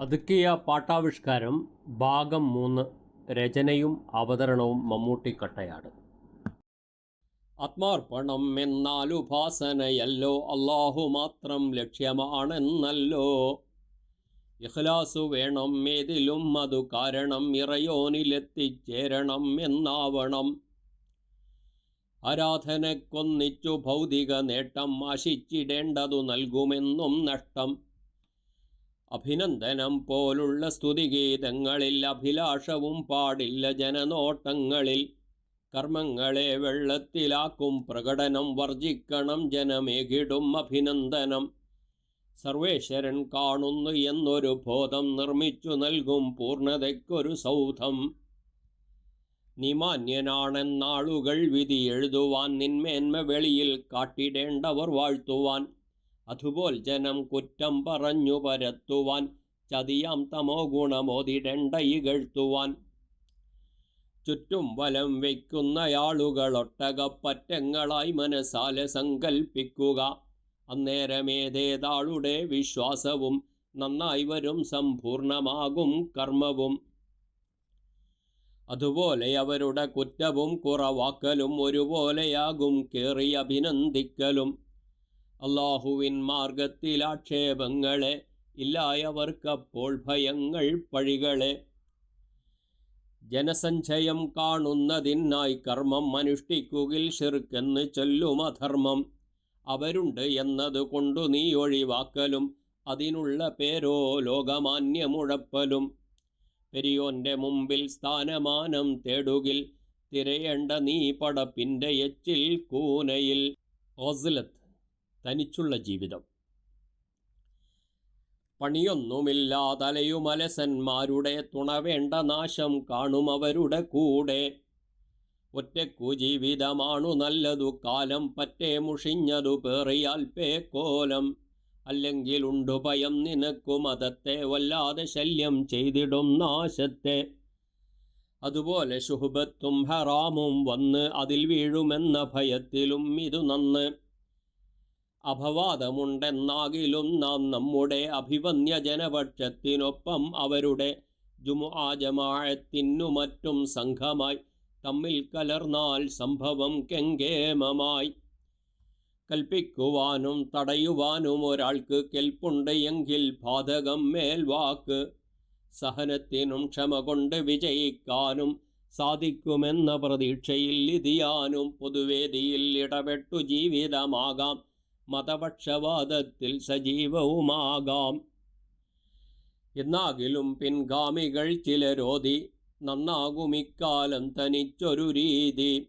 അതുക്കിയ പാട്ടാവിഷ്കാരം ഭാഗം മൂന്ന്. രചനയും അവതരണവും മമ്മൂട്ടി കട്ടയാട്. ആത്മാർപ്പണം എന്നാലുപാസനയല്ലോ അള്ളാഹു മാത്രം ലക്ഷ്യമാണെന്നല്ലോ. ഇഖ്ലാസു വേണം ഏതിലും അതു കാരണം ഇറയോനിലെത്തിച്ചേരണം എന്നാവണം. ആരാധനക്കൊന്നിച്ചു ഭൗതിക നേട്ടം ആശിച്ചിടേണ്ടതു നൽകുമെന്നും നഷ്ടം. അഭിനന്ദനം പോലുള്ള സ്തുതിഗീതങ്ങളിൽ അഭിലാഷവും പാടില്ല ജനനോട്ടങ്ങളിൽ. കർമ്മങ്ങളെ വെള്ളത്തിലാക്കും പ്രകടനം വർജിക്കണം ജനമേകിടും അഭിനന്ദനം. സർവേശ്വരൻ കാണുന്നു എന്നൊരു ബോധം നിർമ്മിച്ചു നൽകും പൂർണതയ്ക്കൊരു സൗധം. നിമാന്യനാണെന്നാളുകൾ വിധി എഴുതുവാൻ നിന്മേന്മ വെളിയിൽ കാട്ടിടേണ്ടവർ വാഴ്ത്തുവാൻ. അതുപോൽ ജനം കുറ്റം പറഞ്ഞു പരത്തുവാൻ ചതിയാം തമോ ഗുണമോതിടേണ്ട ഇകഴ്ത്തുവാൻ ചുറ്റും വലം വയ്ക്കുന്നയാളുകളൊട്ടകപ്പറ്റങ്ങളായി മനസ്സാലെ സങ്കൽപ്പിക്കുക. അന്നേരമേതേതാളുടെ വിശ്വാസവും നന്നായി വരും സമ്പൂർണമാകും കർമ്മവും. അതുപോലെ അവരുടെ കുറ്റവും കുറവാക്കലും ഒരുപോലെയാകും കേറി അഭിനന്ദിക്കലും. അള്ളാഹുവിൻ മാർഗത്തിൽ ആക്ഷേപങ്ങളെ ഇല്ലായവർക്കപ്പോൾ ഭയങ്ങൾ പഴികളെ. ജനസഞ്ചയം കാണുന്നതിനായി കർമ്മം അനുഷ്ഠിക്കുകിൽ ഷിർക്കെന്ന് ചൊല്ലും അധർമ്മം. അവരുണ്ട് എന്നത് കൊണ്ടു നീ ഒഴിവാക്കലും അതിനുള്ള പേരോ ലോകമാന്യമുഴപ്പലും. പെരിയോന്റെ മുമ്പിൽ സ്ഥാനമാനം തേടുകിൽ തിരയേണ്ട നീ പടപ്പിന്റെ എച്ചിൽ കൂനയിൽ. ഓസിലത്ത് തനിച്ചുള്ള ജീവിതം. പണിയൊന്നുമില്ലാതലയുമലസന്മാരുടെ തുണവേണ്ട നാശം കാണും അവരുടെ കൂടെ. ഒറ്റക്കു ജീവിതമാണു നല്ലതു കാലം പറ്റേ മുഷിഞ്ഞതു പേറിയാൽ പേക്കോലം. അല്ലെങ്കിലുണ്ടു ഭയം നിനക്കു മതത്തെ വല്ലാതെ ശല്യം ചെയ്തിടും നാശത്തെ. അതുപോലെ ശുഹബത്തും ഹറാമും വന്ന് അതിൽ വീഴുമെന്ന ഭയത്തിലും ഇതു നന്ന്. അപവാദമുണ്ടെന്നാകിലും നാം നമ്മുടെ അഭിവന്യ ജനപക്ഷത്തിനൊപ്പം അവരുടെ ജുമുആജമാഴത്തിനു മറ്റും സംഘമായി തമ്മിൽ കലർന്നാൽ സംഭവം കെങ്കേമമായി. കൽപ്പിക്കുവാനും തടയുവാനും ഒരാൾക്ക് കെൽപ്പുണ്ട് എങ്കിൽ ബാധകം മേൽവാക്ക് സഹനത്തിനും ക്ഷമ കൊണ്ട് വിജയിക്കാനും സാധിക്കുമെന്ന പ്രതീക്ഷയിൽ ഇതിയാനും പൊതുവേദിയിൽ ഇടപെട്ടു ജീവിതമാകാം. മതപക്ഷവാദത്തിൽ സജീവവുമാകാം. എന്നാകിലും പിൻഗാമികൾ ചിലരോധി നന്നാകുമിക്കാലം തനിച്ചൊരു രീതി.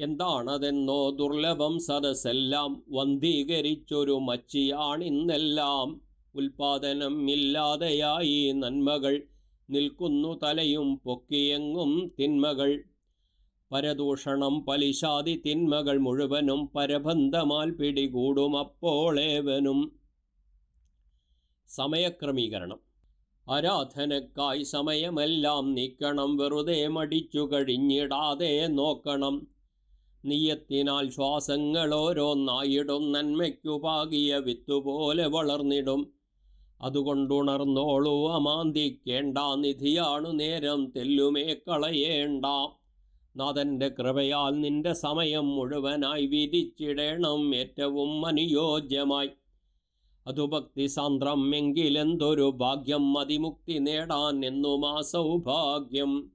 എന്താണതെന്നോ ദുർലഭം സദസ്സെല്ലാം വന്ധീകരിച്ചൊരു മച്ചിയാണിന്നെല്ലാം. ഉൽപാദനം ഇല്ലാതെയായി നന്മകൾ നിൽക്കുന്നു തലയും പൊക്കിയെങ്ങും തിന്മകൾ. പരദൂഷണം പലിശാതി തിന്മകൾ മുഴുവനും പരബന്ധമാൽ പിടികൂടും അപ്പോളേവനും. സമയക്രമീകരണം. ആരാധനക്കായി സമയമെല്ലാം നീക്കണം വെറുതെ മടിച്ചു കഴിഞ്ഞിടാതെ നോക്കണം. നീയത്തിനാൽ ശ്വാസങ്ങൾ ഓരോന്നായിടും നന്മയ്ക്കു പാകിയ വിത്തുപോലെ വളർന്നിടും. അതുകൊണ്ടുണർന്നോളൂ അമാന്തിക്കേണ്ട നിധിയാണു നേരം തെല്ലുമേ കളയേണ്ട. നാഥന്റെ കൃപയാൽ നിന്റെ സമയം മുഴുവനായി വിധിച്ചിടണം ഏറ്റവും അനുയോജ്യമായി. അതുഭക്തി സാന്ദ്രം എങ്കിലെന്തൊരു ഭാഗ്യം അതിമുക്തി നേടാൻ എന്നുമാ സൗഭാഗ്യം.